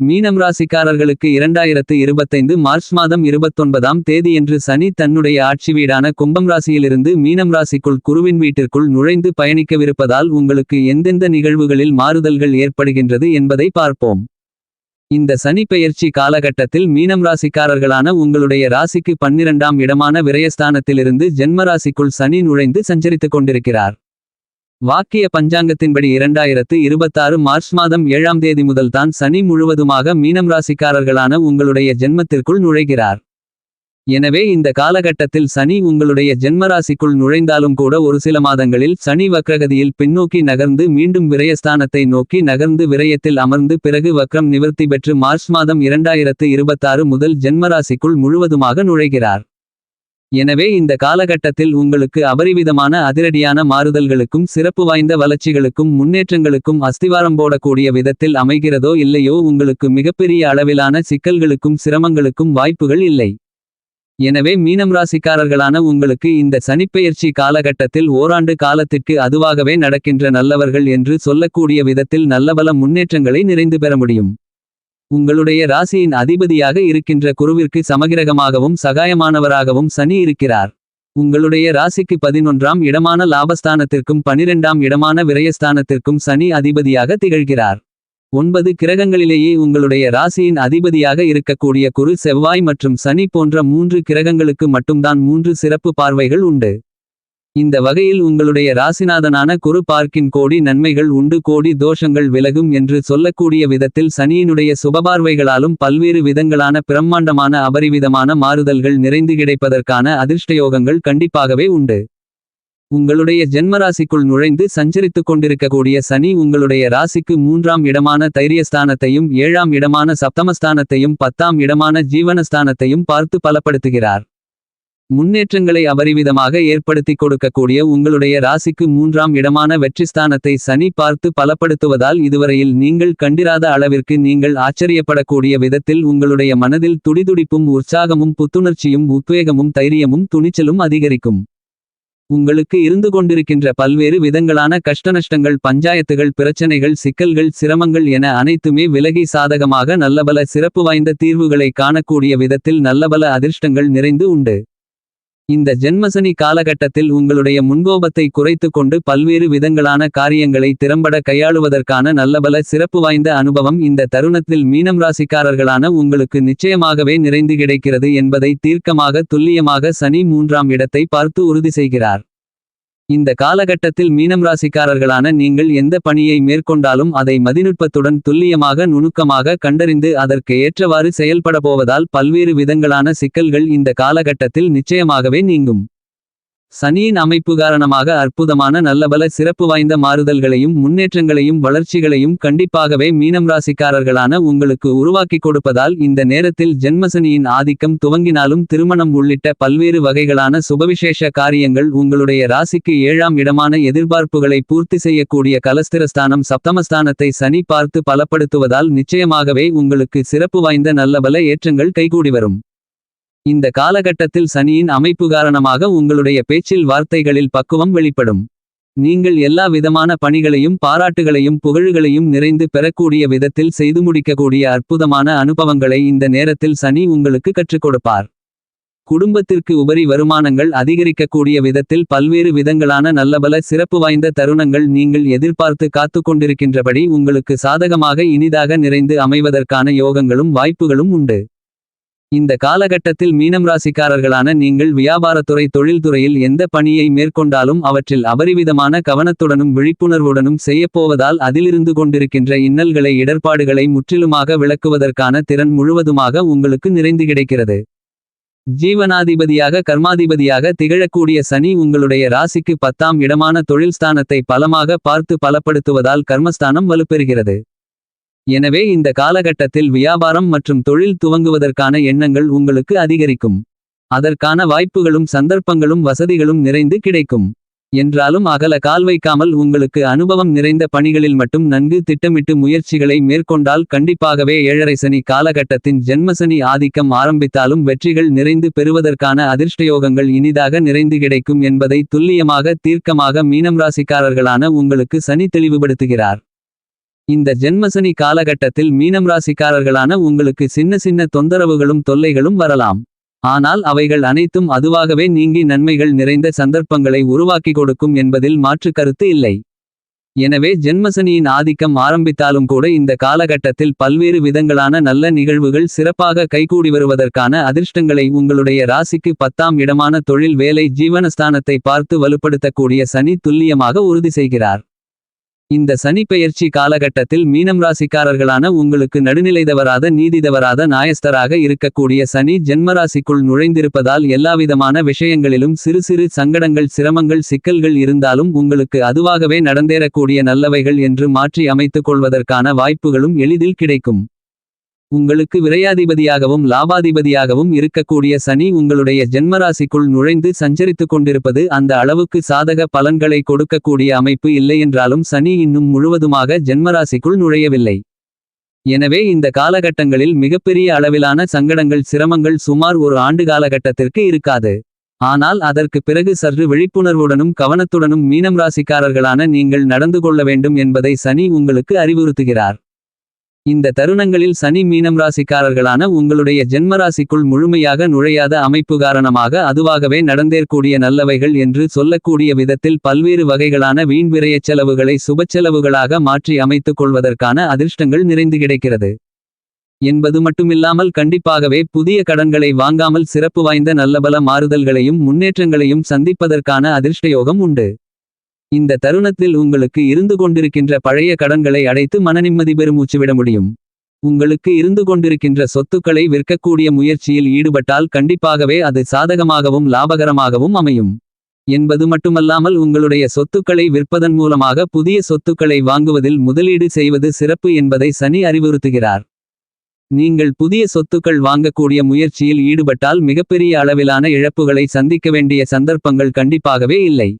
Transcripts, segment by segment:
மீனம் ராசிக்காரர்களுக்கு இரண்டாயிரத்து இருபத்தைந்து மார்ச் மாதம் இருபத்தொன்பதாம் தேதியன்று சனி தன்னுடைய ஆட்சி வீடான கும்பம் ராசியிலிருந்து மீனம் ராசிக்குள் குருவின் வீட்டிற்குள் நுழைந்து பயணிக்கவிருப்பதால் உங்களுக்கு எந்தெந்த நிகழ்வுகளில் மாறுதல்கள் ஏற்படுகின்றது என்பதை பார்ப்போம். இந்த சனி பெயர்ச்சி காலகட்டத்தில் மீனம் ராசிக்காரர்களான உங்களுடைய ராசிக்கு பன்னிரண்டாம் இடமான விரயஸ்தானத்திலிருந்து ஜென்ம ராசிக்குள் சனி நுழைந்து சஞ்சரித்துக் கொண்டிருக்கிறார். வாக்கிய பஞ்சாங்கத்தின்படி இரண்டாயிரத்து இருபத்தாறு மார்ச் மாதம் ஏழாம் தேதி முதல் தான் சனி முழுவதுமாக மீனம் ராசிக்காரர்களான உங்களுடைய ஜென்மத்திற்குள் நுழைகிறார். எனவே இந்த காலகட்டத்தில் சனி உங்களுடைய ஜென்மராசிக்குள் நுழைந்தாலும் கூட ஒரு சில மாதங்களில் சனி வக்ரகதியில் பின்னோக்கி நகர்ந்து மீண்டும் விரயஸ்தானத்தை நோக்கி நகர்ந்து விரயத்தில் அமர்ந்து பிறகு வக்ரம் நிவர்த்தி பெற்று மார்ச் மாதம் இரண்டாயிரத்து இருபத்தாறு முதல் ஜென்மராசிக்குள் முழுவதுமாக நுழைகிறார். எனவே இந்த காலகட்டத்தில் உங்களுக்கு அபரிவிதமான அதிரடியான மாறுதல்களுக்கும் சிறப்பு வாய்ந்த வளர்ச்சிகளுக்கும் முன்னேற்றங்களுக்கும் அஸ்திவாரம் போடக்கூடிய விதத்தில் அமைகிறதோ இல்லையோ உங்களுக்கு மிகப்பெரிய அளவிலான சிக்கல்களுக்கும் சிரமங்களுக்கும் வாய்ப்புகள் இல்லை. எனவே மீனம் ராசிக்காரர்களான உங்களுக்கு இந்த சனிப்பெயர்ச்சி காலகட்டத்தில் ஓராண்டு காலத்திற்கு அதுவாகவே நடக்கின்ற நல்லவர்கள் என்று சொல்லக்கூடிய விதத்தில் நல்லபல முன்னேற்றங்களை நிறைந்து பெற முடியும். உங்களுடைய ராசியின் அதிபதியாக இருக்கின்ற குருவிற்கு சமகிரகமாகவும் சகாயமானவராகவும் சனி இருக்கிறார். உங்களுடைய ராசிக்கு பதினொன்றாம் இடமான லாபஸ்தானத்திற்கும் பனிரெண்டாம் இடமான விரயஸ்தானத்திற்கும் சனி அதிபதியாக திகழ்கிறார். ஒன்பது கிரகங்களிலேயே உங்களுடைய ராசியின் அதிபதியாக இருக்கக்கூடிய குரு செவ்வாய் மற்றும் சனி போன்ற மூன்று கிரகங்களுக்கு மட்டும்தான் மூன்று சிறப்பு பார்வைகள் உண்டு. இந்த வகையில் உங்களுடைய ராசிநாதனான குரு பார்க்கின் கோடி நன்மைகள் உண்டு கோடி தோஷங்கள் விலகும் என்று சொல்லக்கூடிய விதத்தில் சனியினுடைய சுபபார்வைகளாலும் பல்வேறு விதங்களான பிரம்மாண்டமான அபரிவிதமான மாறுதல்கள் நிறைந்து கிடைப்பதற்கான அதிர்ஷ்டயோகங்கள் கண்டிப்பாகவே உண்டு. உங்களுடைய ஜென்மராசிக்குள் நுழைந்து சஞ்சரித்துக் கொண்டிருக்கக்கூடிய சனி உங்களுடைய ராசிக்கு மூன்றாம் இடமான தைரியஸ்தானத்தையும் ஏழாம் இடமான சப்தமஸ்தானத்தையும் பத்தாம் இடமான ஜீவனஸ்தானத்தையும் பார்த்து பலப்படுத்துகிறார். முன்னேற்றங்களை அபரிவிதமாக ஏற்படுத்திக் கொடுக்கக்கூடிய உங்களுடைய ராசிக்கு மூன்றாம் இடமான வெற்றிஸ்தானத்தை சனி பார்த்து பலப்படுத்துவதால் இதுவரையில் நீங்கள் கண்டிராத அளவிற்கு நீங்கள் ஆச்சரியப்படக்கூடிய விதத்தில் உங்களுடைய மனதில் துடிதுடிப்பும் உற்சாகமும் புத்துணர்ச்சியும் உத்வேகமும் தைரியமும் துணிச்சலும் அதிகரிக்கும். உங்களுக்கு இருந்து கொண்டிருக்கின்ற பல்வேறு விதங்களான கஷ்டநஷ்டங்கள் பஞ்சாயத்துகள் பிரச்சனைகள் சிக்கல்கள் சிரமங்கள் என அனைத்துமே விலகி சாதகமாக நல்லபல சிறப்பு வாய்ந்த தீர்வுகளை காணக்கூடிய விதத்தில் நல்லபல அதிர்ஷ்டங்கள் நிறைந்து உண்டு. இந்த ஜென்மசனி காலகட்டத்தில் உங்களுடைய முன்கோபத்தை குறைத்து கொண்டு பல்வேறு விதங்களான காரியங்களை திறம்பட கையாளுவதற்கான நல்லபல சிறப்பு வாய்ந்த அனுபவம் இந்த தருணத்தில் மீனம் ராசிக்காரர்களான உங்களுக்கு நிச்சயமாகவே நிறைந்து கிடைக்கிறது என்பதை தீர்க்கமாக துல்லியமாக சனி மூன்றாம் இடத்தை பார்த்து உறுதி செய்கிறார். இந்த காலகட்டத்தில் மீனம் ராசிக்காரர்களான நீங்கள் எந்த பணியை மேற்கொண்டாலும் அதை மதிநுட்பத்துடன் துல்லியமாக நுணுக்கமாக கண்டறிந்து அதற்கு ஏற்றவாறு செயல்பட போவதால் பல்வேறு விதங்களான சிக்கல்கள் இந்த காலகட்டத்தில் நிச்சயமாகவே நீங்கும். சனியின் அமைப்பு காரணமாக அற்புதமான நல்லபல சிறப்பு வாய்ந்த மாறுதல்களையும் முன்னேற்றங்களையும் வளர்ச்சிகளையும் கண்டிப்பாகவே மீனம் ராசிக்காரர்களான உங்களுக்கு உருவாக்கிக் கொடுப்பதால் இந்த நேரத்தில் ஜென்மசனியின் ஆதிக்கம் துவங்கினாலும் திருமணம் உள்ளிட்ட பல்வேறு வகைகளான சுபவிசேஷ காரியங்கள் உங்களுடைய ராசிக்கு ஏழாம் இடமான எதிர்பார்ப்புகளை பூர்த்தி செய்யக்கூடிய கலஸ்திரஸ்தானம் சப்தமஸ்தானத்தை சனி பார்த்து பலப்படுத்துவதால் நிச்சயமாகவே உங்களுக்கு சிறப்பு வாய்ந்த நல்லபல ஏற்றங்கள் கைகூடி வரும். இந்த காலகட்டத்தில் சனியின் அமைப்பு காரணமாக உங்களுடைய பேச்சில் வார்த்தைகளில் பக்குவம் வெளிப்படும். நீங்கள் எல்லா விதமான பணிகளையும் பாராட்டுகளையும் புகழ்களையும் நிறைந்து பெறக்கூடிய விதத்தில் செய்து முடிக்கக்கூடிய அற்புதமான அனுபவங்களை இந்த நேரத்தில் சனி உங்களுக்கு கற்றுக் கொடுப்பார். குடும்பத்திற்கு உபரி வருமானங்கள் அதிகரிக்கக்கூடிய விதத்தில் பல்வேறு விதங்களான நல்லபல சிறப்பு வாய்ந்த தருணங்கள் நீங்கள் எதிர்பார்த்து காத்து கொண்டிருக்கின்றபடி உங்களுக்கு சாதகமாக இனிதாக நிறைந்து அமைவதற்கான யோகங்களும் வாய்ப்புகளும் உண்டு. இந்த காலகட்டத்தில் மீனம் ராசிக்காரர்களான நீங்கள் வியாபாரத்துறை தொழில்துறையில் எந்த பணியை மேற்கொண்டாலும் அவற்றில் அபரிவிதமான கவனத்துடனும் விழிப்புணர்வுடனும் செய்யப்போவதால் அதிலிருந்து கொண்டிருக்கின்ற இன்னல்களை இடர்பாடுகளை முற்றிலுமாக விளக்குவதற்கான திறன் முழுவதுமாக உங்களுக்கு நிறைந்து கிடைக்கிறது. ஜீவனாதிபதியாக கர்மாதிபதியாக திகழக்கூடிய சனி உங்களுடைய ராசிக்கு பத்தாம் இடமான தொழில் ஸ்தானத்தை பலமாக பார்த்து பலப்படுத்துவதால் கர்மஸ்தானம் வலுப்பெறுகிறது. எனவே இந்த காலகட்டத்தில் வியாபாரம் மற்றும் தொழில் துவங்குவதற்கான எண்ணங்கள் உங்களுக்கு அதிகரிக்கும். அதற்கான வாய்ப்புகளும் சந்தர்ப்பங்களும் வசதிகளும் நிறைந்து கிடைக்கும். என்றாலும் அகல கால் வைக்காமல் உங்களுக்கு அனுபவம் நிறைந்த பணிகளில் மட்டும் நன்கு திட்டமிட்டு முயற்சிகளை மேற்கொண்டால் கண்டிப்பாகவே ஏழரை சனி காலகட்டத்தின் ஜென்மசனி ஆதிக்கம் ஆரம்பித்தாலும் வெற்றிகள் நிறைந்து பெறுவதற்கான அதிர்ஷ்டயோகங்கள் இனிதாக நிறைந்து கிடைக்கும் என்பதை துல்லியமாக தீர்க்கமாக மீனம் ராசிக்காரர்களான உங்களுக்கு சனி தெளிவுபடுத்துகிறார். இந்த ஜென்மசனி காலகட்டத்தில் மீனம் ராசிக்காரர்களான உங்களுக்கு சின்ன சின்ன தொந்தரவுகளும் தொல்லைகளும் வரலாம். ஆனால் அவைகள் அனைத்தும் அதுவாகவே நீங்கி நன்மைகள் நிறைந்த சந்தர்ப்பங்களை உருவாக்கி கொடுக்கும் என்பதில் மாற்று கருத்து இல்லை. எனவே ஜென்மசனியின் ஆதிக்கம் ஆரம்பித்தாலும் கூட இந்த காலகட்டத்தில் பல்வேறு விதங்களான நல்ல நிகழ்வுகள் சிறப்பாக கைகூடி வருவதற்கான அதிர்ஷ்டங்களை உங்களுடைய ராசிக்கு பத்தாம் இடமான தொழில் வேலை ஜீவனஸ்தானத்தை பார்த்து வலுப்படுத்தக்கூடிய சனி துல்லியமாக உறுதி செய்கிறார். இந்த சனி பெயர்ச்சி காலகட்டத்தில் மீனம் ராசிக்காரர்களான உங்களுக்கு நடுநிலைதவராத நீதிதவராத நாயஸ்தராக இருக்கக்கூடிய சனி ஜென்மராசிக்குள் நுழைந்திருப்பதால் எல்லாவிதமான விஷயங்களிலும் சிறு சிறு சங்கடங்கள் சிரமங்கள் சிக்கல்கள் இருந்தாலும் உங்களுக்கு அதுவாகவே நடந்தேறக்கூடிய நல்லவைகள் என்று மாற்றி அமைத்துக் கொள்வதற்கான வாய்ப்புகளும் எளிதில் கிடைக்கும். உங்களுக்கு விரையாதிபதியாகவும் லாபாதிபதியாகவும் இருக்கக்கூடிய சனி உங்களுடைய ஜென்மராசிக்குள் நுழைந்து சஞ்சரித்துக் கொண்டிருப்பது அந்த அளவுக்கு சாதக பலன்களை கொடுக்கக்கூடிய அமைப்பு இல்லையென்றாலும் சனி இன்னும் முழுவதுமாக ஜென்மராசிக்குள் நுழையவில்லை. எனவே இந்த காலகட்டங்களில் மிகப்பெரிய அளவிலான சங்கடங்கள் சிரமங்கள் சுமார் ஒரு ஆண்டு காலகட்டத்திற்கு இருக்காது. ஆனால் அதற்கு பிறகு சற்று விழிப்புணர்வுடனும் கவனத்துடனும் மீனம் ராசிக்காரர்களான நீங்கள் நடந்து கொள்ள வேண்டும் என்பதை சனி உங்களுக்கு அறிவுறுத்துகிறார். இந்த தருணங்களில் சனி மீனம் ராசிக்காரர்களான உங்களுடைய ஜென்மராசிக்குள் முழுமையாக நுழையாத அமைப்பு காரணமாக அதுவாகவே நடந்தேற்கூடிய நல்லவைகள் என்று சொல்லக்கூடிய விதத்தில் பல்வேறு வகைகளான வீண் விரயச் செலவுகளை சுபச்செலவுகளாக மாற்றி அமைத்துக் கொள்வதற்கான அதிர்ஷ்டங்கள் நிறைந்து கிடைக்கிறது. என்பது மட்டுமில்லாமல் கண்டிப்பாகவே புதிய கடன்களை வாங்காமல் சிறப்பு வாய்ந்த நல்லபல மாறுதல்களையும் முன்னேற்றங்களையும் சந்திப்பதற்கான அதிர்ஷ்டயோகம் உண்டு. இந்த தருணத்தில் உங்களுக்கு இருந்து கொண்டிருக்கின்ற பழைய கடன்களை அடைத்து மனநிம்மதி பெருமூச்சுவிட முடியும். உங்களுக்கு இருந்து கொண்டிருக்கின்ற சொத்துக்களை விற்கக்கூடிய முயற்சியில் ஈடுபட்டால் கண்டிப்பாகவே அது சாதகமாகவும் லாபகரமாகவும் அமையும். என்பது மட்டுமல்லாமல் உங்களுடைய சொத்துக்களை விற்பதன் மூலமாக புதிய சொத்துக்களை வாங்குவதில் முதலீடு செய்வது சிறப்பு என்பதை சனி அறிவுறுத்துகிறார். நீங்கள் புதிய சொத்துக்கள் வாங்கக்கூடிய முயற்சியில் ஈடுபட்டால் மிகப்பெரிய அளவிலான இழப்புகளை சந்திக்க வேண்டிய சந்தர்ப்பங்கள் கண்டிப்பாகவே இல்லை.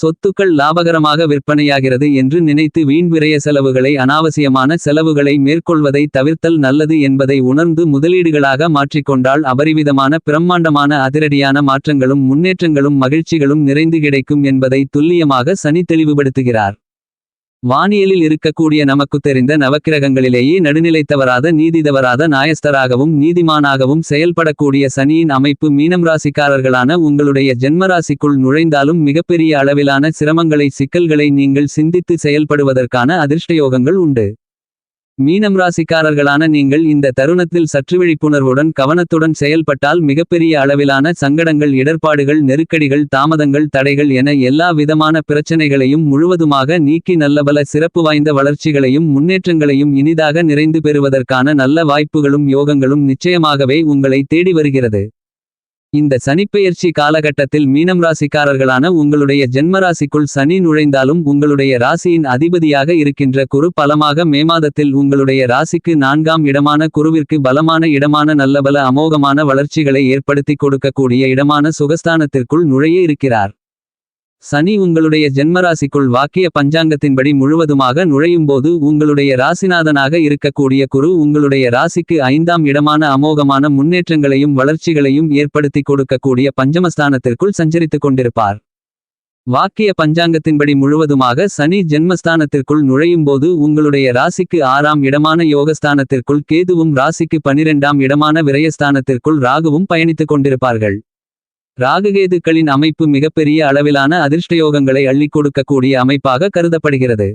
சொத்துக்கள் லாபகரமாக விற்பனையாகிறது என்று நினைத்து வீண் விரய செலவுகளை அனாவசியமான செலவுகளை மேற்கொள்வதை தவிர்த்தல் நல்லது என்பதை உணர்ந்து முதலீடுகளாக மாற்றிக்கொண்டால் அபரிவிதமான பிரம்மாண்டமான அதிரடியான மாற்றங்களும் முன்னேற்றங்களும் மகிழ்ச்சிகளும் நிறைந்து கிடைக்கும் என்பதை துல்லியமாக சனி தெளிவுபடுத்துகிறார். வானியலில் இருக்கக்கூடிய நமக்கு தெரிந்த நவக்கிரகங்களிலேயே நடுநிலைத்தவராத நீதிதவராத நாயஸ்தராகவும் நீதிமானாகவும் செயல்படக்கூடிய சனியின் அமைப்பு மீனம் ராசிக்காரர்களான உங்களுடைய ஜென்மராசிக்குள் நுழைந்தாலும் மிகப்பெரிய அளவிலான சிரமங்களை சிக்கல்களை நீங்கள் சிந்தித்து செயல்படுவதற்கான அதிர்ஷ்டயோகங்கள் உண்டு. மீனம் ராசிக்காரர்களான நீங்கள் இந்த தருணத்தில் சற்று விழிப்புணர்வுடன் கவனத்துடன் செயல்பட்டால் மிகப்பெரிய அளவிலான சங்கடங்கள் இடர்பாடுகள் நெருக்கடிகள் தாமதங்கள் தடைகள் என எல்லா விதமான பிரச்சனைகளையும் முழுவதுமாக நீக்கி நல்லபல சிறப்பு வாய்ந்த வளர்ச்சிகளையும் முன்னேற்றங்களையும் இனிதாக நிறைந்து பெறுவதற்கான நல்ல வாய்ப்புகளும் யோகங்களும் நிச்சயமாகவே உங்களை தேடி வருகிறது. இந்த சனிப்பெயர்ச்சி காலகட்டத்தில் மீனம் ராசிக்காரர்களான உங்களுடைய ஜென்மராசிக்குள் சனி நுழைந்தாலும் உங்களுடைய ராசியின் அதிபதியாக இருக்கின்ற குரு பலமாக மே மாதத்தில் உங்களுடைய ராசிக்கு நான்காம் இடமான குருவிற்கு பலமான இடமான நல்லபல அமோகமான வளர்ச்சிகளை ஏற்படுத்திக் கொடுக்கக்கூடிய இடமான சுகஸ்தானத்திற்குள் நுழைய இருக்கிறார். சனி உங்களுடைய ஜென்மராசிக்குள் வாக்கிய பஞ்சாங்கத்தின்படி முழுவதுமாக நுழையும்போது உங்களுடைய ராசிநாதனாக இருக்கக்கூடிய குரு உங்களுடைய ராசிக்கு ஐந்தாம் இடமான அமோகமான முன்னேற்றங்களையும் வளர்ச்சிகளையும் ஏற்படுத்திக் கொடுக்கக்கூடிய பஞ்சமஸ்தானத்திற்குள் சஞ்சரித்துக் கொண்டிருப்பார். வாக்கிய பஞ்சாங்கத்தின்படி முழுவதுமாக சனி ஜென்மஸ்தானத்திற்குள் நுழையும்போது உங்களுடைய ராசிக்கு ஆறாம் இடமான யோகஸ்தானத்திற்குள் கேதுவும் ராசிக்கு பனிரெண்டாம் இடமான விரயஸ்தானத்திற்குள் ராகுவும் பயணித்துக் கொண்டிருப்பார்கள். ராகுகேதுக்களின் அமைப்பு மிகப்பெரிய அளவிலான அதிர்ஷ்டயோகங்களை அள்ளிக் கொடுக்கக்கூடிய அமைப்பாக கருதப்படுகிறது.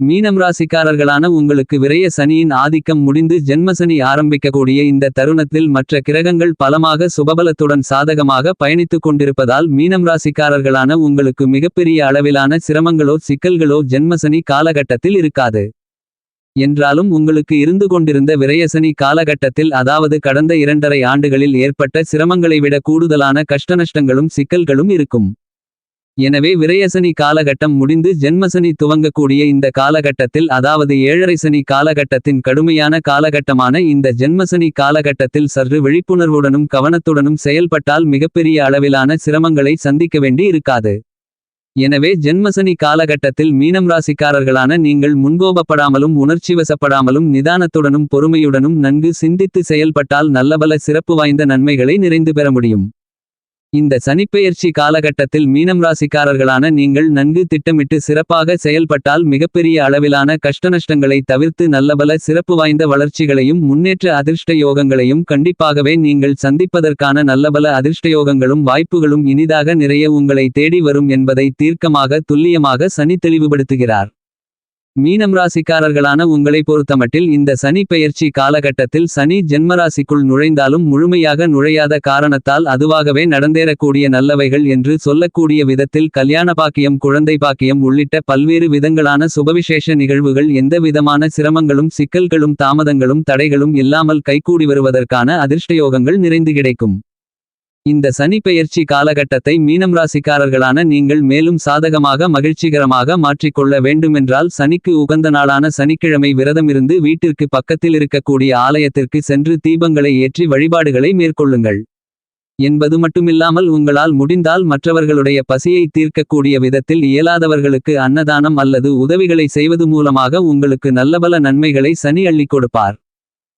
மீனம் ராசிக்காரர்களான உங்களுக்கு விரைய சனியின் ஆதிக்கம் முடிந்து ஜென்மசனி ஆரம்பிக்கக்கூடிய இந்த தருணத்தில் மற்ற கிரகங்கள் பலமாக சுபபலத்துடன் சாதகமாக பயணித்துக் கொண்டிருப்பதால் மீனம் ராசிக்காரர்களான உங்களுக்கு மிகப்பெரிய அளவிலான சிரமங்களோ சிக்கல்களோ ஜென்மசனி காலகட்டத்தில் இருக்காது. என்றாலும் உங்களுக்கு இருந்து கொண்டிருந்த விரயசனி காலகட்டத்தில் அதாவது கடந்த இரண்டரை ஆண்டுகளில் ஏற்பட்ட சிரமங்களை விட கூடுதலான கஷ்டநஷ்டங்களும் சிக்கல்களும் இருக்கும். எனவே விரயசனி காலகட்டம் முடிந்து ஜென்மசனி துவங்கக்கூடிய இந்த காலகட்டத்தில் அதாவது ஏழரைசனி காலகட்டத்தின் கடுமையான காலகட்டமான இந்த ஜென்மசனி காலகட்டத்தில் சற்று விழிப்புணர்வுடனும் கவனத்துடனும் செயல்பட்டால் மிகப்பெரிய அளவிலான சிரமங்களை சந்திக்க வேண்டி இருக்காது. எனவே ஜென்மசனி காலகட்டத்தில் மீனம் ராசிக்காரர்களான நீங்கள் முன்கோபப்படாமலும் உணர்ச்சிவசப்படாமலும் நிதானத்துடனும் பொறுமையுடனும் நன்கு சிந்தித்து செயல்பட்டால் நல்லபல சிறப்பு வாய்ந்த நன்மைகளை நிறைந்து பெற முடியும். இந்த சனிப்பெயர்ச்சி காலகட்டத்தில் மீனம் ராசிக்காரர்களான நீங்கள் நன்கு திட்டமிட்டு சிறப்பாக செயல்பட்டால் மிகப்பெரிய அளவிலான கஷ்டநஷ்டங்களை தவிர்த்து நல்லபல சிறப்பு வாய்ந்த வளர்ச்சிகளையும் முன்னேற்ற அதிர்ஷ்ட யோகங்களையும் கண்டிப்பாகவே நீங்கள் சந்திப்பதற்கான நல்லபல அதிர்ஷ்டயோகங்களும் வாய்ப்புகளும் இனிதாக நிறைய உங்களை தேடி வரும் என்பதை தீர்க்கமாக துல்லியமாக சனி தெளிவுபடுத்துகிறார். மீனம் ராசிக்காரர்களான உங்களை பொறுத்தமட்டில் இந்த சனி பெயர்ச்சி காலகட்டத்தில் சனி ஜென்மராசிக்குள் நுழைந்தாலும் முழுமையாக நுழையாத காரணத்தால் அதுவாகவே நடந்தேறக்கூடிய நல்லவைகள் என்று சொல்லக்கூடிய விதத்தில் கல்யாண பாக்கியம் குழந்தை பாக்கியம் உள்ளிட்ட பல்வேறு விதங்களான சுபவிசேஷ நிகழ்வுகள் எந்தவிதமான சிரமங்களும் சிக்கல்களும் தாமதங்களும் தடைகளும் இல்லாமல் கைகூடி வருவதற்கான அதிர்ஷ்டயோகங்கள் நிறைந்து கிடைக்கும். இந்த சனி பெயர்ச்சி காலகட்டத்தை மீனம் ராசிக்காரர்களான நீங்கள் மேலும் சாதகமாக மகிழ்ச்சிகரமாக மாற்றிக்கொள்ள வேண்டுமென்றால் சனிக்கு உகந்த நாளான சனிக்கிழமை விரதமிருந்து வீட்டிற்கு பக்கத்தில் இருக்கக்கூடிய ஆலயத்திற்கு சென்று தீபங்களை ஏற்றி வழிபாடுகளை மேற்கொள்ளுங்கள். என்பது மட்டுமில்லாமல் உங்களால் முடிந்தால் மற்றவர்களுடைய பசியை தீர்க்கக்கூடிய விதத்தில் இயலாதவர்களுக்கு அன்னதானம் அல்லது உதவிகளை செய்வது மூலமாக உங்களுக்கு நல்லபல நன்மைகளை சனி அள்ளிக் கொடுப்பார்.